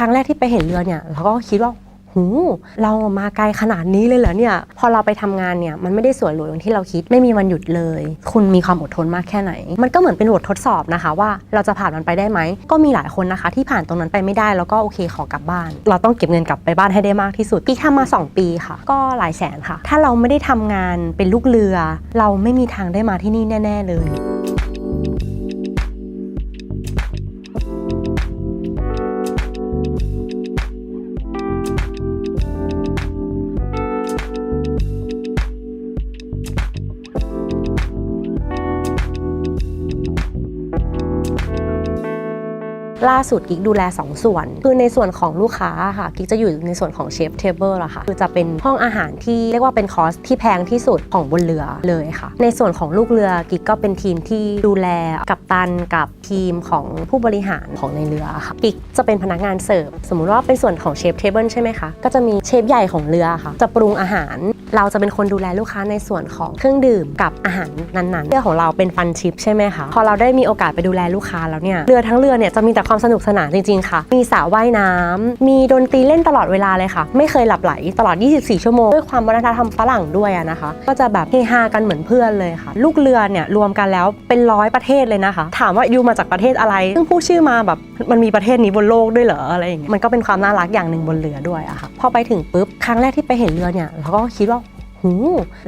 รั้งแรกที่ไปเห็นเรือเนี่ยเราก็คิดว่าหูเรามาไกลขนาดนี้เลยเหรอเนี่ย พอเราไปทำงานเนี่ยมันไม่ได้สวยหรูอย่างที่เราคิดไม่มีวันหยุดเลย คุณมีความอดทนมากแค่ไหน มันก็เหมือนเป็นบททดสอบนะคะ ว่าเราจะผ่านมันไปได้ไหม ก็มีหลายคนนะคะ ที่ผ่านตรงนั้นไปไม่ได้แล้วก็โอเคขอกลับบ้าน เราต้องเก็บเงินกลับไปบ้านให้ได้มากที่สุดพี่ทำมา 2 ปีค่ะ ก็หลายแสนค่ะ ถ้าเราไม่ได้ทำงานเป็นลูกเรือ เราไม่มีทางได้มาที่นี่แน่ ๆ เลย ล่าสุดกิ๊กดูแล 2 ส่วน คือในส่วนของลูกค้าค่ะ กิ๊กจะอยู่ในส่วนของเชฟเทเบิลอะค่ะ คือจะเป็นห้องอาหารที่เรียกว่าเป็นคอสที่แพงที่สุดของบนเรือเลยค่ะ ในส่วนของลูกเรือกิ๊กก็เป็นทีมที่ดูแลกับตันกับทีมของผู้บริหารของในเรือค่ะ กิ๊กจะเป็นพนักงานเสิร์ฟ สมมุติว่าเป็นส่วนของเชฟเทเบิลใช่ไหมคะ ก็จะมีเชฟใหญ่ของเรือค่ะ จะปรุงอาหาร เราจะเป็นคนดูแลลูกค้าในส่วนของเครื่องดื่มกับอาหารนั้นๆเรือของเราเป็นฟันชิพใช่ไหมคะ พอเราได้มีโอกาสไปดูแลลูกค้าแล้วเนี่ย เรือทั้งเรือเนี่ยจะมีแต่ความสนุกสนานจริง ๆ ค่ะ มีสระว่ายน้ำมีดนตรีเล่นตลอดเวลาเลยค่ะ ไม่เคยหลับไหลตลอด 24 ชั่วโมง ด้วยความวัฒนธรรมฝรั่งด้วยนะคะ ก็จะแบบเฮฮากันเหมือนเพื่อนเลยค่ะ ลูกเรือเนี่ยรวมกันแล้วเป็นร้อยประเทศเลยนะคะ ถามว่ายูมาจากประเทศอะไร ซึ่งพูดชื่อมาแบบมันมีประเทศนี้บนโลกด้วยเหรออะไรอย่างเงี้ย มันก็เป็นความน่ารักอย่างหนึ่งบนเรือด้วยอะค่ะ พอไปถึงปุ๊บครั้งแรกที่ไปเห็นเรือเนี่ยเราก็คิดว่าหู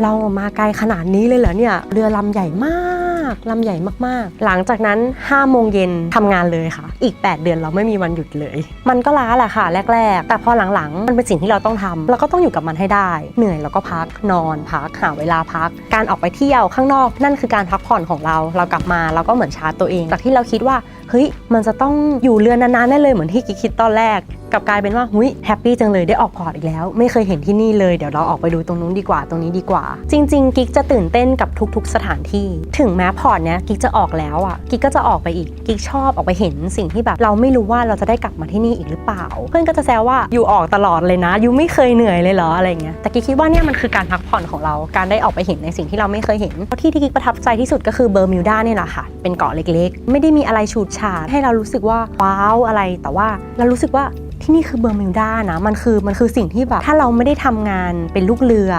เรามาไกลขนาดนี้เลยเหรอเนี่ย เรือลำใหญ่มาก ลำใหญ่มากๆ หลังจากนั้น5โมงเย็นทำงานเลยค่ะ อีก 8 เดือนเราไม่มีวันหยุดเลย มันก็ล้าแหละค่ะ แรก ๆ แต่พอหลังๆ มันเป็นสิ่งที่เราต้องทำเราก็ต้องอยู่กับมันให้ได้ เหนื่อยแล้วก็พักนอนพักหาเวลาพัก การออกไปเที่ยวข้างนอกนั่นคือการพักผ่อนของเรา เรากลับมาเราก็เหมือนชาร์จตัวเอง จากที่เราคิดว่าเฮ้ยมันจะต้องอยู่เรือนานๆแน่เลยเหมือนที่กิ๊กคิดตอนแรกกับกลายเป็นว่าหุยแฮปปี้จังเลยได้ออกพอร์ตอีกแล้ว ไม่เคยเห็นที่นี่เลยเดี๋ยวเราออกไปดูตรงนู้นดีกว่าตรงนี้ดีกว่า จริง ๆ กิ๊กจะตื่นเต้นกับทุก ๆ สถานที่ ถึงแม้พอร์ตเนี้ยกิ๊กจะออกแล้วอะกิ๊กก็จะออกไปอีกกิ๊กชอบออกไปเห็นสิ่งที่แบบเราไม่รู้ว่าเราจะได้กลับมาที่นี่อีกหรือเปล่า เพื่อนก็จะแซวว่าอยู่ออกตลอดเลยนะยูไม่เคยเหนื่อยเลยเหรออะไรเงี้ยแต่กิ๊กคิดว่าเนี่ยมันคือการพักผ่อนของเราการได้ออกไปเห็นในสิ่งที่เราไม่เคยเห็นที่ที่กิ๊กประทับใจที่สุดก็คือเบอร์มิวดาเนี่ยแหละค่ะเป็นเกาะเล็กๆ ไม่ได้มีอะไรฉูดฉาดให้เรารู้สึกว่าว้าวอะไร แต่ว่าเรารู้สึกว่าที่นี่คือเบอร์มิวดานะมันคือมันคือสิ่งที่แบบถ้าเราไม่ได้ทำงานเป็นลูกเรือ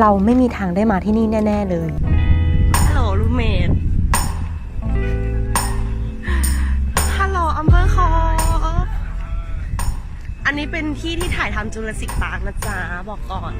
เราไม่มีทางได้มาที่นี่แน่ ๆ เลย เมดฮัลโหลอัมเบอร์คออันนี้เป็นที่ที่ถ่ายทำจูเลสิกปาร์กนะจ๊ะ บอกก่อน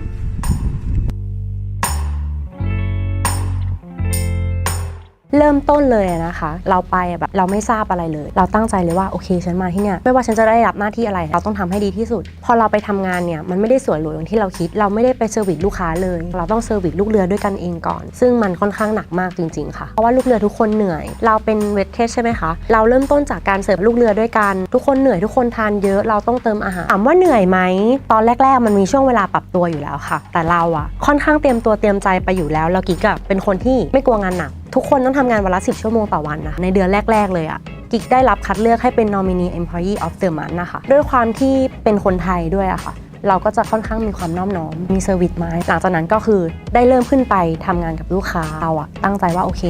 เริ่มต้นเลยนะคะ เราไปแบบเราไม่ทราบอะไรเลย เราตั้งใจเลยว่าโอเคฉันมาที่เนี่ยไม่ว่าฉันจะได้รับหน้าที่อะไร เราต้องทำให้ดีที่สุด พอเราไปทำงานเนี่ยมันไม่ได้สวยหรูอย่างที่เราคิด เราไม่ได้ไปเซอร์วิสลูกค้าเลย เราต้องเซอร์วิสลูกเรือด้วยกันเองก่อน ซึ่งมันค่อนข้างหนักมากจริงๆค่ะเพราะว่าลูกเรือทุกคนเหนื่อย เราเป็นเวทเทสใช่ไหมคะเราเริ่มต้นจากการเสิร์ฟลูกเรือด้วยกัน ทุกคนเหนื่อยทุกคนทานเยอะเราต้องเติมอาหารถามว่าเหนื่อยไหมตอนแรก ๆ มันมีช่วงเวลาปรับตัวอยู่แล้วค่ะ แต่เราอะค่อนข้างเตรียมตัวเตรียมใจไปอยู่แล้วแล้วกิ๊กอะเป็นคนที่ไม่กลัวงานหนัก ทุกคนต้องทำงานวันละ 10 ชั่วโมงต่อวันนะในเดือนแรก ๆ เลยอะกิกได้รับคัดเลือกให้เป็น nominee employee of the month นะคะ ด้วยความที่เป็นคนไทยด้วยอะค่ะ เราก็จะค่อนข้างมีความน้อมน้อม มีเซอร์วิสไหมหลังจากนั้นก็คือได้เริ่มขึ้นไปทำงานกับลูกค้าเราอะตั้งใจว่าโอเค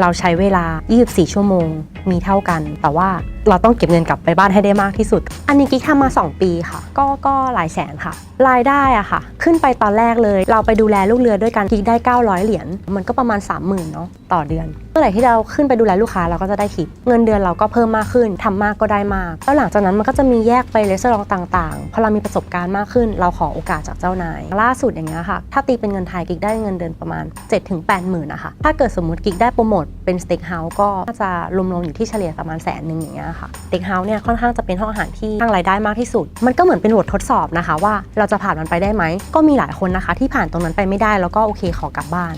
เราใช้เวลา 24 ชั่วโมง มีเท่ากัน แต่ว่า เราต้องเก็บเงินกลับไปบ้านให้ได้มากที่สุด อันนี้กิ๊กทำมา 2 ปีค่ะ ก็ก็หลายแสนค่ะ รายได้อะค่ะ ขึ้นไปตอนแรกเลย เราไปดูแลลูกเรือด้วยกันกิ๊กได้ 900 เหรียญ มันก็ประมาณ 30,000เนาะต่อเดือน เมื่อไหร่ที่เราขึ้นไปดูแลลูกค้าเราก็จะได้ทิป เงินเดือนเราก็เพิ่มมากขึ้นทำมากก็ได้มาก แล้วหลังจากนั้นมันก็จะมีแยกไปรีสอร์ทต่างๆ พอเรามีประสบการณ์มากขึ้น เราขอโอกาสจากเจ้านาย ล่าสุดอย่างเงี้ยค่ะ ถ้าตีเป็นเงินไทยกิ๊กได้เงินเดือนประมาณ 7-8หมื่นนะคะ ถ้าเกิดสมมติกิ๊กได้โปรโมทเป็นสเต็กเฮาส์ก็น่าจะรวมๆอยู่ที่เฉลี่ยประมาณแสนหนึ่งอย่างเงี้ยค่ะเต็กเฮาส์เนี่ยค่อนข้างจะเป็นห้องอาหารที่สร้างรายได้มากที่สุด มันก็เหมือนเป็นบททดสอบนะคะ ว่าเราจะผ่านมันไปได้ไหมก็มีหลายคนนะคะ ที่ผ่านตรงนั้นไปไม่ได้แล้วก็โอเคขอกลับบ้าน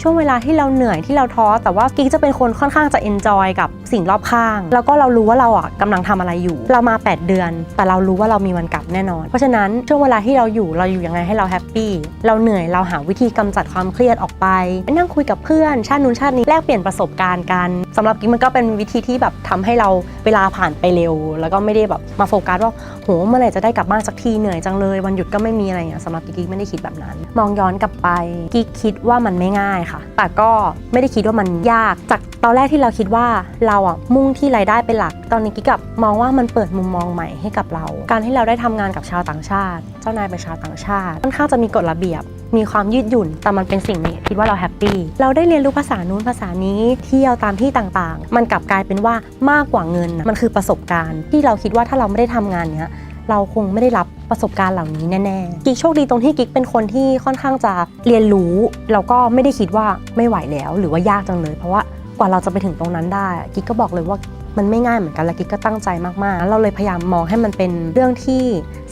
ช่วงเวลาที่เราเหนื่อยที่เราท้อแต่ว่ากิ๊กจะเป็นคนค่อนข้างจะเอนจอยกับ สิ่งรอบข้าง แล้วก็เรารู้ว่าเราอะกำลังทำอะไรอยู่ เรามา 8 เดือน แต่เรารู้ว่าเรามีวันกลับแน่นอน เพราะฉะนั้นช่วงเวลาที่เราอยู่เราอยู่ยังไงให้เราแฮปปี้เราเหนื่อยเราหาวิธีกำจัดความเครียดออกไปไปนั่งคุยกับเพื่อนชาตินู้นชาตินี้แลกเปลี่ยนประสบการณ์กันสำหรับกิ๊กมันก็เป็นวิธีที่แบบทำให้เราเวลาผ่านไปเร็ว แล้วก็ไม่ได้แบบมาโฟกัสว่าโหเมื่อไหร่จะได้กลับบ้านสักทีเหนื่อยจังเลย วันหยุดก็ไม่มีอะไรอย่างเงี้ยสำหรับกิ๊กไม่ได้คิดแบบนั้น มองย้อนกลับไปกิ๊กคิดว่ามันไม่ง่ายค่ะ แต่ก็ไม่ได้คิดว่ามันยากจากตอนแรกที่เราคิดว่าเราอะมุ่งที่รายได้เป็นหลัก ตอนนี้กิ๊กกับมองว่ามันเปิดมุมมองใหม่ให้กับเรา การที่เราได้ทำงานกับชาวต่างชาติ เจ้านายเป็นชาวต่างชาติค่อนข้างจะมีกฎระเบียบ มีความยืดหยุ่น แต่มันเป็นสิ่งนี้คิดว่าเราแฮปปี้เราได้เรียนรู้ภาษานู้นภาษานี้เที่ยวตามที่ต่างๆ มันกลับกลายเป็นว่ามากกว่าเงินมันคือประสบการณ์ ที่เราคิดว่าถ้าเราไม่ได้ทำงานเนี้ยเราคงไม่ได้รับประสบการณ์เหล่านี้แน่ๆ กิ๊กโชคดีตรงที่กิ๊กเป็นคนที่ค่อนข้างจะเรียนรู้ แล้วก็ไม่ได้คิดว่าไม่ไหวแล้ว หรือว่ายากจังเลย เพราะว่า ว่าเราจะไปถึงตรงนั้นได้กิ๊กก็บอกเลยว่า มันไม่ง่ายเหมือนกันและกิ๊กก็ตั้งใจมากๆ เราเลยพยายามมองให้มันเป็นเรื่องที่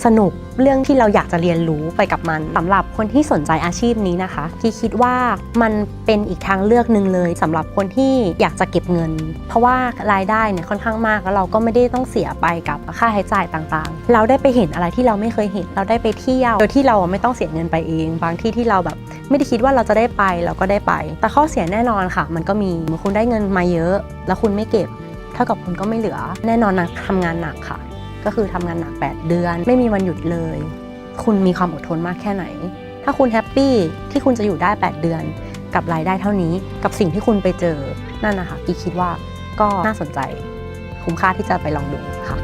สนุกเรื่องที่เราอยากจะเรียนรู้ไปกับมันสำหรับคนที่สนใจอาชีพนี้นะคะกิ๊กคิดว่ามันเป็นอีกทางเลือกหนึ่งเลยสำหรับคนที่อยากจะเก็บเงิน เพราะว่ารายได้เนี่ยค่อนข้างมากแล้วเราก็ไม่ได้ต้องเสียไปกับค่าใช้จ่ายต่างๆ เราได้ไปเห็นอะไรที่เราไม่เคยเห็น เราได้ไปเที่ยวโดยที่เราไม่ต้องเสียเงินไปเอง บางที่ที่เราแบบไม่ได้คิดว่าเราจะได้ไปเราก็ได้ไป แต่ข้อเสียแน่นอนค่ะ มันก็มีเมื่อคุณได้เงินมาเยอะ แล้วคุณไม่เก็บ เท่ากับคุณก็ไม่เหลือ แน่นอนนะทำงานหนักค่ะ ก็คือทำงานหนัก 8 เดือน ไม่มีวันหยุดเลย คุณมีความอดทนมากแค่ไหน ถ้าคุณแฮปปี้ที่คุณจะอยู่ได้ 8 เดือน กับรายได้เท่านี้ กับสิ่งที่คุณไปเจอ นั่นนะคะกีคิดว่าก็น่าสนใจ คุ้มค่าที่จะไปลองดูค่ะ